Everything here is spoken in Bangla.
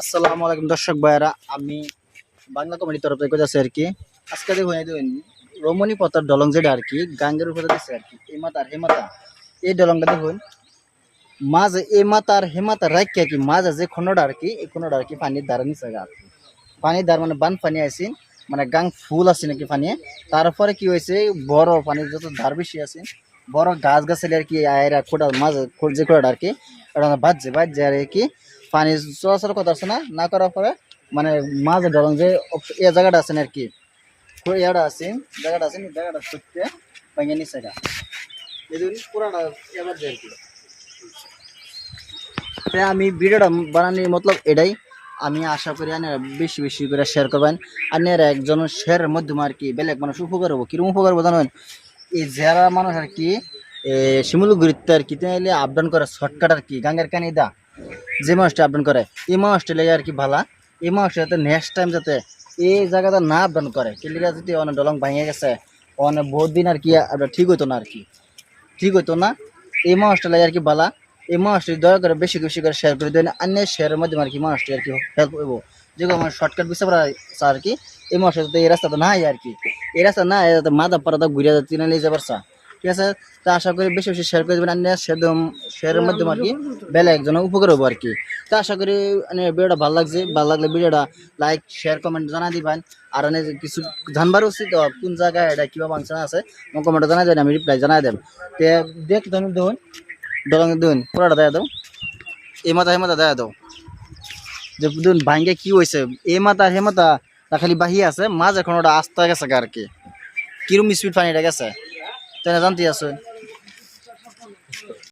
আসসালামু আলাইকুম দর্শক ভাইয়ারা, আমি বাংলা কমেডি তরফ থেকে যাচ্ছি আর কি, আজকে দেখুন এই দেখুন, রমণী পতার দলং যেটা আর কি, গাঙ্গের উপরে দিচ্ছে আর কি, এই মাতা আর হে মাতা, এই দলংটা দেখুন, মাঝে, এই মাতা আর হে মাতা রাখি আর কি, মাঝে যে খন্ডটা আর কি, এই খন্ডটা আর কি পানির দ্বারা নিচে আর কি পানির দ্বার মানে বান পানি আইসিন মানে গাং ফুল আছে নাকি পানি, তারপরে কি হয়েছে বড় পানির যত ধার বেশি আছে, বড় গাছ গাছালি আর কি আয়রা খোটা মাঝে যে খোটা আর কি ওটা বাজছে বাজছে আর কি পানি চলাচল কথা আছে না? না করার পরে মানে মাঝে ধরুন যে এ জায়গাটা আছে না আর কি ইয়াটা আছে, জায়গাটা আছে, জায়গাটা এই পুরাটা আর কি আমি ভিডিওটা বানানোর মতলব এটাই। আমি আশা করি আনারা বেশি বেশি করে শেয়ার করবেন। আর আনারা একজন শেয়ারের মাধ্যমে আর কি বেলেগ মানুষ উপকার হব। কীরকম উপকার হব জানেন? এই যারা মানুষ আর কি শিমুলগুড়িতে আর কি তাহলে আপডাউন করে শর্টকাট আর কি, গাঙ্গের কানি দা যে মানুষটা আপডাউন করে, এই মানুষটা লেগে আর কি ভালা। এই মানুষটা যাতে নেক্সট টাইম যাতে এই জায়গাটা না আপডাউন করে। কিলিকা যদি অনেক ডলং ভেঙে গেছে, অনেক বহুত দিন আর কি আপনার ঠিক হইতো না আর কি। ঠিক হইতো না, এই মানুষটা লাগে আর কি বালা এই মানুষটি দয়া করে বেশি বেশি করে শেয়ার করে দেন অন্য শেয়ারের মাধ্যমে আর কি মানুষটি আর কি হেল্প হইব। যেগুলো আমার শর্টকাট পারা আর কি। এই মানুষটা এই রাস্তাটা না আর কি। এই রাস্তা না মাথা পাড়াটা ঘুরে যাতে নিয়ে যাবার। ঠিক আছে? তা আশা করি বেশি বেশি শেয়ার করে দেবেন অন্য শেয়ারের মাধ্যমে আর কি বেলা একজনের উপকার হব আর কি। তা আশা করি মানে ভিডিওটা ভালো লাগছে। ভালো লাগলে ভিডিওটা লাইক শেয়ার কমেন্ট জানা দিবেন। আর এনে কিছু জানবার উচিত কোন জায়গায় এটা কিবা ফাংশন আছে কমেন্টে জানাই দেন, আমি রিপ্লাই জানাই দেব। তে দেখ তুমি দেখুন দলং দেখুন পুরাটা দেয়া দাও। এই মাথা হে মাথা দেয়া দাও। যে দেখুন ভাঙ্গে কি হয়েছে এ মাথা হে মাথা খালি বাহি আছে, মাঝ এখন ওটা আস্তে গেছে আর কি। কিরম স্পিড পানিটা গেছে। তাই না জানতে আছে